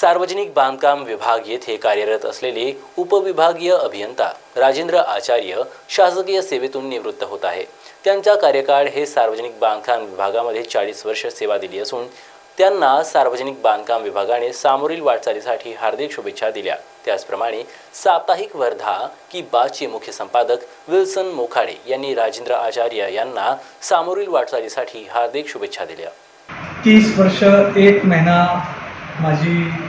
सार्वजनिक बांधकाम विभाग येथे कार्यरत असलेले उपविभागीय अभियंता राजेंद्र आचार्य शासकीय सेवेतून निवृत्त होत आहे. त्यांचा कार्यकाळ हे सार्वजनिक बांधकाम विभागामध्ये चाळीस वर्ष सेवा दिली असून त्यांना सार्वजनिक बांधकाम विभागाने सामोरील वाटचालीसाठी हार्दिक शुभेच्छा दिल्या. त्याचप्रमाणे साप्ताहिक वर्धा की बाचे मुख्य संपादक विल्सन मोखाडे यांनी राजेंद्र आचार्य यांना सामोरील वाटचालीसाठी हार्दिक शुभेच्छा दिल्या. तीस वर्ष एक महिना माझी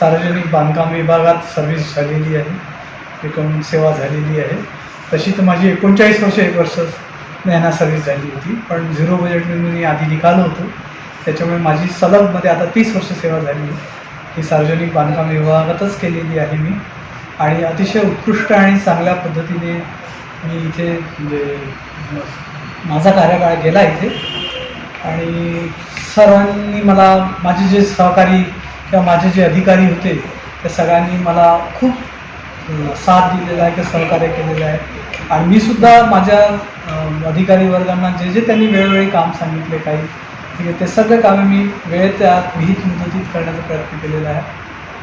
सार्वजनिक बांधकाम विभागात सर्व्हिस झालेली आहे. एकूण सेवा झालेली आहे. तशी तर माझी एकोणचाळीस वर्ष एक वर्ष महिना सर्व्हिस झाली होती. पण झिरो बजेटमध्ये मी आधी निघालो होतो. त्याच्यामुळे माझी सलगमध्ये आता तीस वर्ष सेवा झाली. ही सार्वजनिक बांधकाम विभागातच केलेली आहे मी. आणि अतिशय उत्कृष्ट आणि चांगल्या पद्धतीने मी इथे म्हणजे माझा कार्यकाळ गेला इथे. आणि सर्वांनी मला माझे जे सहकारी किंवा माझे जे अधिकारी होते त्या सगळ्यांनी मला खूप साथ दिलेला आहे किंवा सहकार्य केलेलं आहे. आणि मी सुद्धा माझ्या अधिकारी वर्गांना जे जे त्यांनी वेळोवेळी काम सांगितले काही ठीक आहे ते सगळे कामे मी वेळेत आत विहित मुदतीत करण्याचा प्रयत्न केलेला आहे.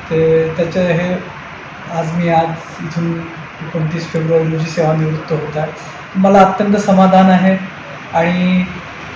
ते त्याचे हे आज मी आज इथून एकोणतीस फेब्रुवारी रोजी सेवानिवृत्त होत आहे. मला अत्यंत समाधान आहे. आणि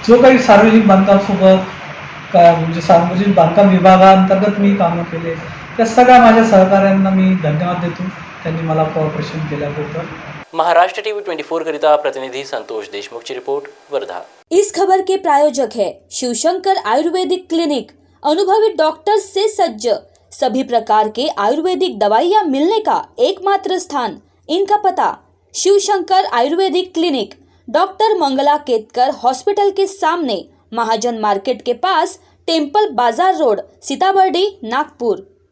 जो काही सार्वजनिक बांधकामसोबत का म्हणजे सार्वजनिक बांधकाम विभागाअंतर्गत मी कामं केले. त्या सगळ्या माझ्या सहकाऱ्यांना मी धन्यवाद देतो. त्यांनी मला कॉपरेशन केल्याबद्दल. महाराष्ट्र ट्वेंटी फोर करिता प्रतिनिधि संतोष देशमुख की रिपोर्ट वर्धा. इस खबर के प्रायोजक है शिवशंकर आयुर्वेदिक क्लिनिक. अनुभवी डॉक्टर से सज्ज. सभी प्रकार के आयुर्वेदिक दवाइयाँ मिलने का एकमात्र स्थान इनका पता. Shivshankar Ayurvedic Clinic. Doctor Mangala Ketkar Hospital के सामने महाजन मार्केट के पास टेम्पल बाजार रोड सीताबर्डी नागपुर।